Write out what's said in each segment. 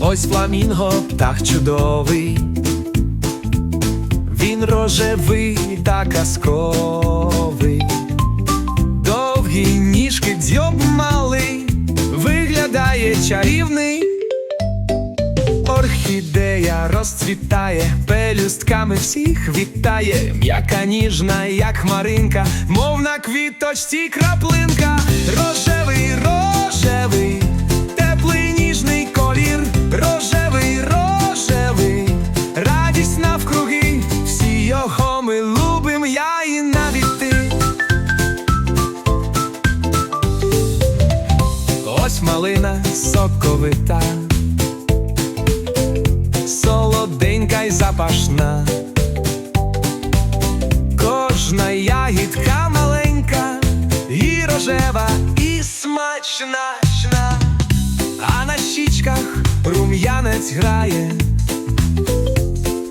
Ось фламінго, птах чудовий, він рожевий та казковий, довгі ніжки дзьоб малий, виглядає чарівний. Орхідея розцвітає, пелюстками всіх вітає, м'яка ніжна, як хмаринка, мов на квіточці краплинка, рожевий, рожевий, теплий ніжний колір, рожевий, рожевий, радість навкруги, всі його ми любим, я і навіть. Ось малина соковита солоденька й запашна. Кожна ягідка маленька, і рожева, і смачна, а на щічках рум'янець грає,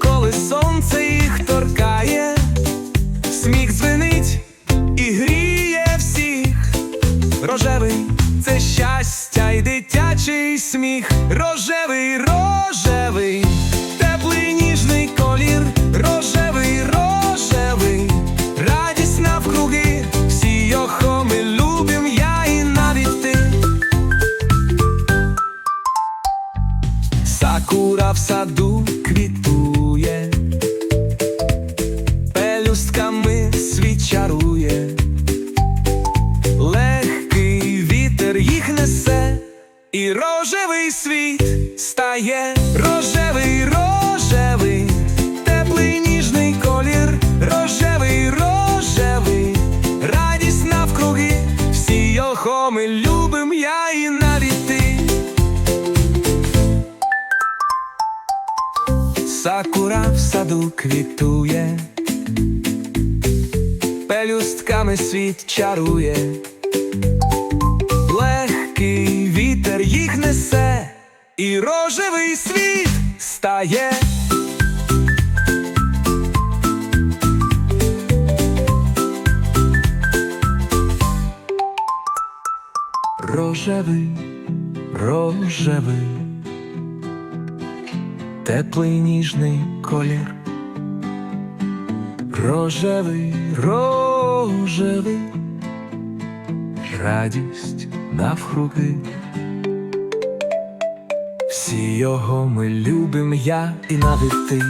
коли сонце їх торкає, сміх дзвенить і гріє всіх. Рожевий це щастя й дитячий сміх. Рожевий, рожевий, Сакура в саду квітує, пелюстками світ чарує. Легкий вітер їх несе, і рожевий світ стає. Рожевий, рожевий, теплий ніжний колір, рожевий, рожевий, радість навкруги, всі його ми в саду квітує, пелюстками світ чарує, легкий вітер їх несе, і рожевий світ стає. Рожевий, рожевий, теплий ніжний колір. Рожевий, рожевий, радість навкруги. Всі його ми любим, я і навіть ти.